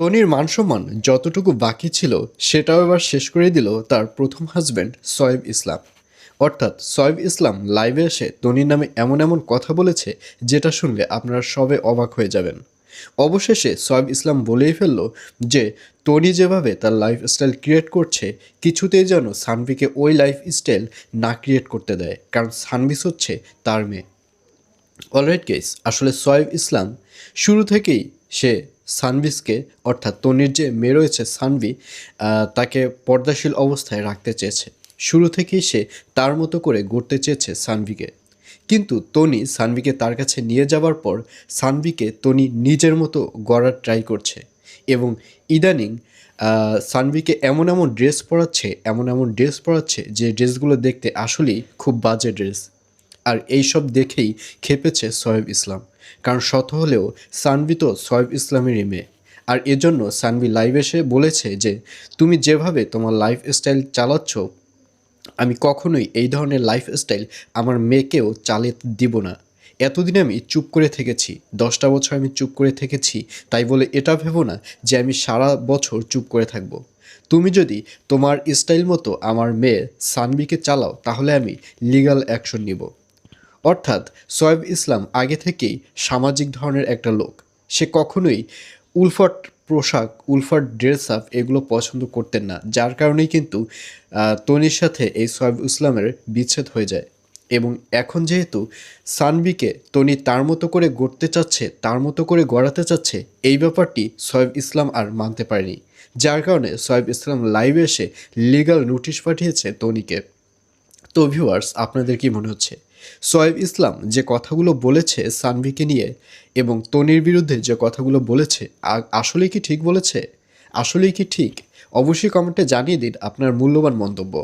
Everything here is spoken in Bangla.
তনির মানসম্মান যতটুকু বাকি ছিল, সেটাও এবার শেষ করে দিল তার প্রথম হাজব্যান্ড সয়েব ইসলাম। অর্থাৎ সয়েব ইসলাম লাইভে এসে তনির নামে এমন এমন কথা বলেছে, যেটা শুনলে আপনারা সবে অবাক হয়ে যাবেন। অবশেষে সয়েব ইসলাম বলেই ফেলল যে টনি যেভাবে তার লাইফস্টাইল ক্রিয়েট করছে, কিছুতেই যেন সানভিকে ওই লাইফ স্টাইল না ক্রিয়েট করতে দেয়, কারণ সানভিস হচ্ছে তার মেয়ে। অলরাইট কেস আসলে সয়েব ইসলাম শুরু থেকেই সে সানভিসকে, অর্থাৎ তনির যে মেয়ে রয়েছে সানভি তাকে পর্দাশীল অবস্থায় রাখতে চেয়েছে। শুরু থেকেই সে তার মতো করে গড়তে চেয়েছে সানভিকে। কিন্তু তনি সানভিকে তার কাছে নিয়ে যাওয়ার পর সানভিকে তনি নিজের মতো গড়ার ট্রাই করছে এবং ইদানিং সানভিকে এমন এমন ড্রেস পরাচ্ছে, এমন এমন ড্রেস পরাচ্ছে যে ড্রেসগুলো দেখতে আসলেই খুব বাজে ড্রেস। আর এইসব দেখেই খেপেছে সোয়েব ইসলাম। কারণ শত হলেও সানভি তো সয়েব ইসলামেরই মেয়ে আর এজন্য সানভি লাইভ এসে বলেছে যে, তুমি যেভাবে তোমার লাইফ স্টাইল চালাচ্ছ, আমি কখনোই এই ধরনের লাইফস্টাইল আমার মেয়েকেও চালিয়ে দিব না। এতদিন আমি চুপ করে থেকেছি, দশটা বছর আমি চুপ করে থেকেছি, তাই বলে এটা ভেবো না যে আমি সারা বছর চুপ করে থাকব। তুমি যদি তোমার স্টাইল মতো আমার মেয়ে সানবিকে চালাও, তাহলে আমি লিগ্যাল অ্যাকশন নিব। অর্থাৎ সোয়েব ইসলাম আগে থেকেই সামাজিক ধরনের একটা লোক। সে কখনোই উলফট পোশাক, উলফট ড্রেস আপ এগুলো পছন্দ করতেন না, যার কারণেই কিন্তু তনির সাথে এই সোয়েব ইসলামের বিচ্ছেদ হয়ে যায়। এবং এখন যেহেতু সানবিকে তনি তার মতো করে গড়তে চাচ্ছে, তার মতো করে গড়াতে চাচ্ছে, এই ব্যাপারটি সোয়েব ইসলাম আর মানতে পারেনি। যার কারণে সোয়েব ইসলাম লাইভে এসে লিগ্যাল নোটিশ পাঠিয়েছে তনিকে। তো ভিউয়ার্স আপনাদের কি মনে হচ্ছে? সোয়েব ইসলাম যে কথাগুলো বলেছে সানভিকে নিয়ে এবং তনির বিরুদ্ধে যে কথাগুলো বলেছে আসলে কি ঠিক বলেছে? আসলেই কি ঠিক? অবশ্যই কমেন্টে জানিয়ে দিন আপনার মূল্যবান মন্তব্য।